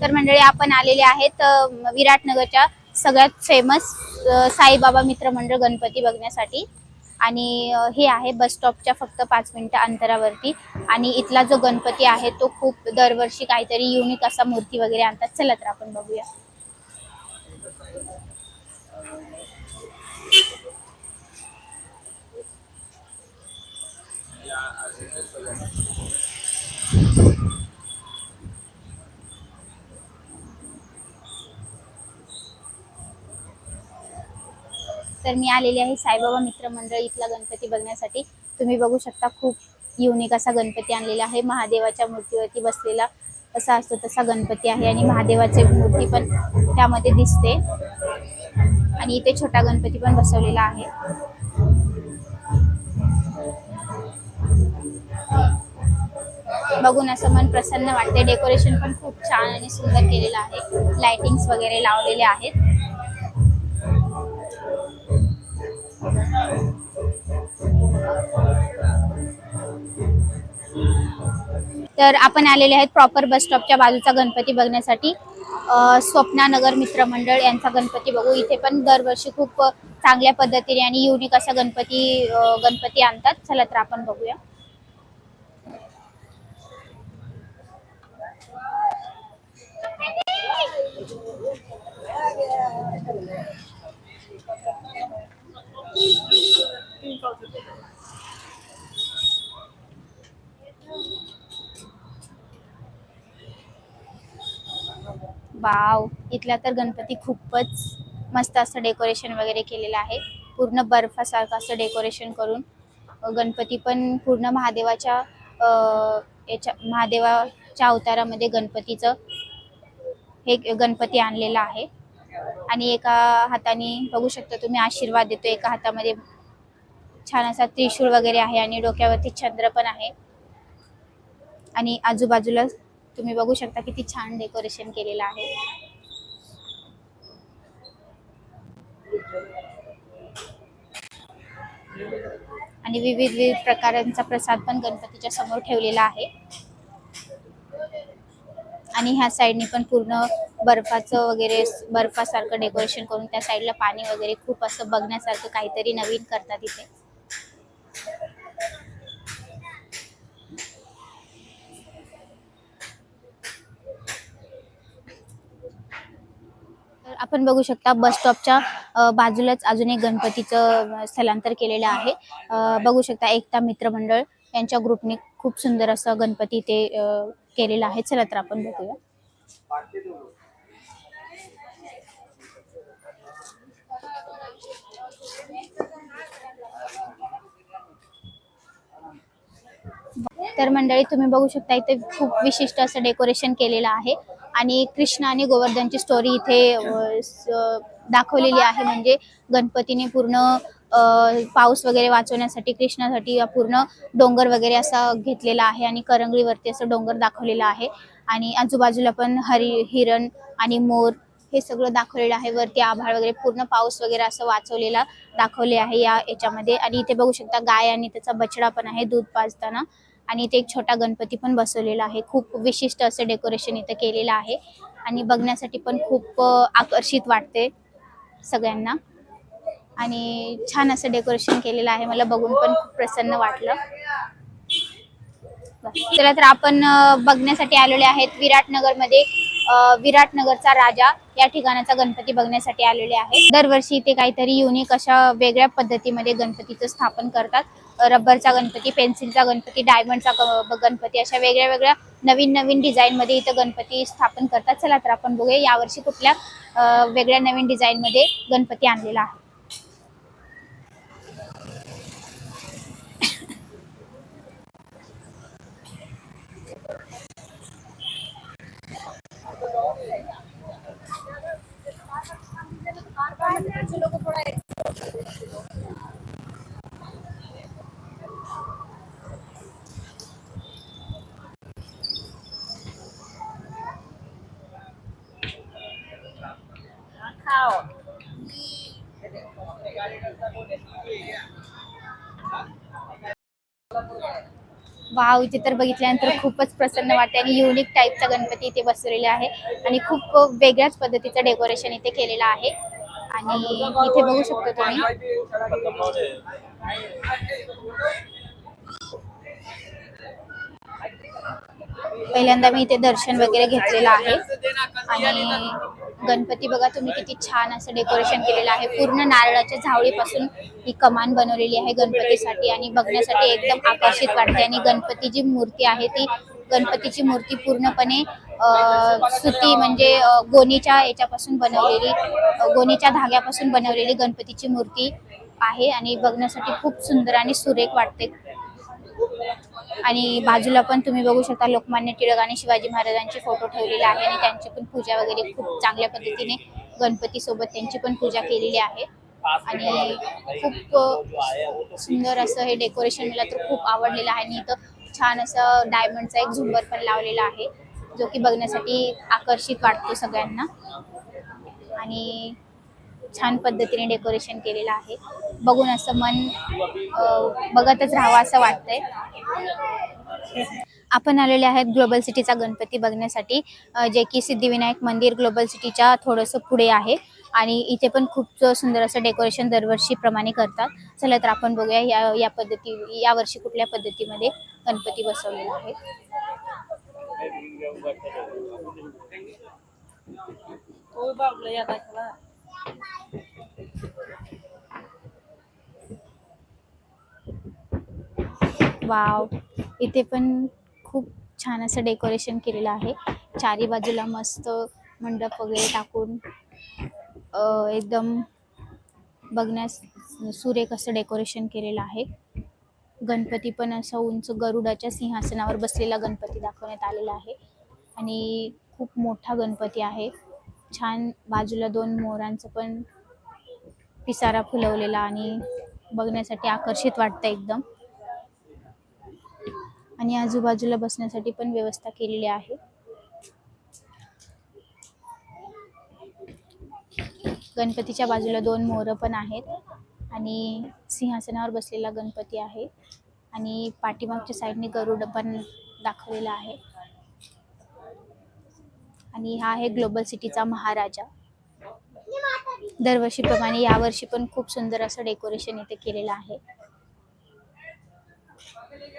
तर मंडळी आपण आलेले आहेत विराटनगरच्या सगळ्यात फेमस साईबाबा मित्र मंडळ गणपती बघण्यासाठी. आणि हे आहे बस स्टॉपच्या फक्त पाच मिनिटं अंतरावरती. आणि इथला जो गणपती आहे तो खूप दरवर्षी काहीतरी युनिक असा मूर्ती वगैरे आणतात. चला तर आपण बघूया. तर मी आलेली आहे साईबाबा मित्र मंडळ इथला गणपती बघण्यासाठी. तुम्ही बघू शकता खूप युनिक असा गणपती आणलेला आहे. महादेवाच्या मूर्तीवरती बसलेला असा असतो तसा गणपती आहे आणि महादेवाची मूर्ती पण त्यामध्ये दिसते. आणि इथे छोटा गणपती पण बसवलेला आहे. बघून असं मन प्रसन्न वाटते डेकोरेशन पण खूप छान आणि सुंदर केलेलं आहे. लाइटिंग्स वगैरे लावलेले आहेत. तर आपण आलेले आहेत प्रॉपर बस स्टॉपच्या बाजूचा गणपती बघण्यासाठी. स्वप्नानगर मित्रमंडळ मित्र मंडळ यांचा गणपती बघू. इथे पण दरवर्षी खूप चांगल्या पद्धतीने आणि युनिक असा गणपती गणपती आणतात. चला तर आपण बघूया. वाव इथला तर गणपती खूपच मस्त असं डेकोरेशन वगैरे केलेलं आहे. पूर्ण बर्फासारखं असं डेकोरेशन करून. गणपती पण पूर्ण महादेवाच्या अ, याच्या महादेवाच्या अवतारामध्ये गणपतीचं हे गणपती आणलेला आहे. आणि एका हाताने बघू शकता तुम्ही आशीर्वाद देतो. एका हातामध्ये छान असा त्रिशूळ वगैरे आहे आणि डोक्यावरती चंद्र पण आहे. आणि आजूबाजूला तुम्ही बघू शकता किती छान डेकोरेशन केलेलं आहे. आणि विविध विविध प्रकारांचा प्रसाद पण गणपतीच्या समोर ठेवलेला आहे. आणि ह्या साईडने पण पूर्ण बर्फाचं वगैरे बर्फासारखं डेकोरेशन करून त्या साईडला पाणी वगैरे खूप असं बघण्यासारखं काहीतरी नवीन करतात इथे. आपण बघू शकता बस स्टॉपच्या अ, बाजूलाच अजून एक गणपतीचं स्थलांतर केलेलं आहे. अ, बघू शकता एकता मित्र मंडळ यांच्या ग्रुपने खूप सुंदर असं गणपती ते अ, केलेलं आहे. चला तर आपण बघूया. तर मंडळी तुम्ही बघू शकता इथे खूप विशिष्ट असं डेकोरेशन केलेलं आहे. आणि कृष्ण आणि गोवर्धनची स्टोरी इथे दाखवलेली आहे. म्हणजे गणपतीने पूर्ण अ, पाऊस वगैरे वाचवण्यासाठी कृष्णासाठी पूर्ण डोंगर वगैरे असा घेतलेला आहे आणि करंगळीवरती असं डोंगर दाखवलेला आहे. आणि आजूबाजूला पण हरी हिरण आणि मोर हे सगळं दाखवलेलं आहे. वरती आभाळ वगैरे पूर्ण पाऊस वगैरे असं वाचवलेला दाखवले आहे या याच्यामध्ये. आणि इथे बघू शकता गाय आणि त्याचा बछडा पण आहे दूध पाजताना. आणि इथे एक छोटा गणपती पण बसवलेला आहे. खूप विशिष्ट असं डेकोरेशन इथे केलेलं आहे. आणि बघण्यासाठी पण खूप आकर्षित वाटते सगळ्यांना. आणि छान असं डेकोरेशन केलेलं आहे. मला बघून पण खूप प्रसन्न वाटलं. चला तर आपण बघण्यासाठी आलेले आहेत विराटनगरमध्ये. विराटनगरचा राजा या ठिकाणाचा गणपती बघण्यासाठी आलेले आहे दरवर्षी इथे काहीतरी युनिक अशा वेगळ्या पद्धतीमध्ये गणपतीचं स्थापन करतात. रबरचा गणपती पेन्सिलचा गणपती डायमंडचा गणपती अशा वेगळ्या वेगळ्या नवीन नवीन डिझाईनमध्ये इथं गणपती स्थापन करतात. चला तर आपण बघूया यावर्षी कुठल्या वेगळ्या नवीन डिझाईनमध्ये गणपती आणलेला आहे. लोक थोडा वाव इथे तर बघितल्यानंतर खूपच प्रसन्न वाटते आणि युनिक टाईपचा गणपती इथे बसवलेला आहे. आणि खूप वेगळ्याच पद्धतीचं डेकोरेशन इथे केलेलं आहे. आणि इथे बघू शकतो तुम्ही. पहिल्यांदा मी इथे दर्शन वगैरे घेतलेलं आहे. आणि गणपती बघा तुम्ही किती छान असं डेकोरेशन केलेलं आहे. पूर्ण नारळाच्या झावळीपासून ही कमान बनवलेली आहे गणपतीसाठी आणि बघण्यासाठी एकदम आकर्षित वाटते. आणि गणपती जी मूर्ती आहे ती गणपतीची मूर्ती पूर्णपणे सुती म्हणजे गोणीच्या याच्यापासून बनवलेली गोणीच्या धाग्यापासून बनवलेली गणपतीची मूर्ती आहे. आणि बघण्यासाठी खूप सुंदर आणि सुरेख वाटते. आणि बाजूला पण तुम्ही बघू शकता लोकमान्य टिळक आणि शिवाजी महाराजांचे फोटो ठेवलेले आहे आणि त्यांची पण पूजा वगैरे खूप चांगल्या पद्धतीने गणपती सोबत त्यांची पण पूजा केलेली आहे. आणि खूप सुंदर असं हे डेकोरेशन मला तर खूप आवडलेलं आहे आणि इथं छान असं डायमंडचा एक झुंबर पण लावलेला आहे जो की बघण्यासाठी आकर्षित वाटतो सगळ्यांना. आणि छान पद्धतीने डेकोरेशन केलेलं आहे. बघून असं मन बघतच राहावं असं वाटतंय. आपण आलेले आहेत ग्लोबल सिटीचा गणपती बघण्यासाठी जे की सिद्धिविनायक मंदिर ग्लोबल सिटीच्या थोडंसं पुढे आहे. आणि इथे पण खूप सुंदर असं डेकोरेशन दरवर्षीप्रमाणे करतात. चला तर आपण बघूया या या पद्धती या वर्षी कुठल्या पद्धतीमध्ये गणपती बसवलेला आहे. ओय बाबला या दाखला वाव. इथे पण खूप छान असं डेकोरेशन केलेलं आहे. चारी बाजूला मस्त मंडप वगैरे टाकून अ, एकदम बघण्यास सुरेख असं डेकोरेशन केलेलं आहे. गणपती पण असं उंच गरुडाच्या सिंहासनावर बसलेला गणपती दाखवण्यात आलेला आहे. आणि खूप मोठा गणपती आहे. छान बाजूला दोन मोरांचं पण पिसारा फुलवलेला आणि बघण्यासाठी आकर्षित वाटतं एकदम. आणि आजूबाजूला बसण्यासाठी पण व्यवस्था केलेली आहे. गणपतीच्या बाजूला दोन मोर पण आहेत आणि सिंहासनावर बसलेला गणपती आहे आणि पाठीमागच्या साईडने गरुड पण दाखवलेला आहे. आणि हा आहे ग्लोबल सिटीचा महाराजा. दरवर्षीप्रमाणे यावर्षी पण खूप सुंदर असं डेकोरेशन इथे केलेलं आहे.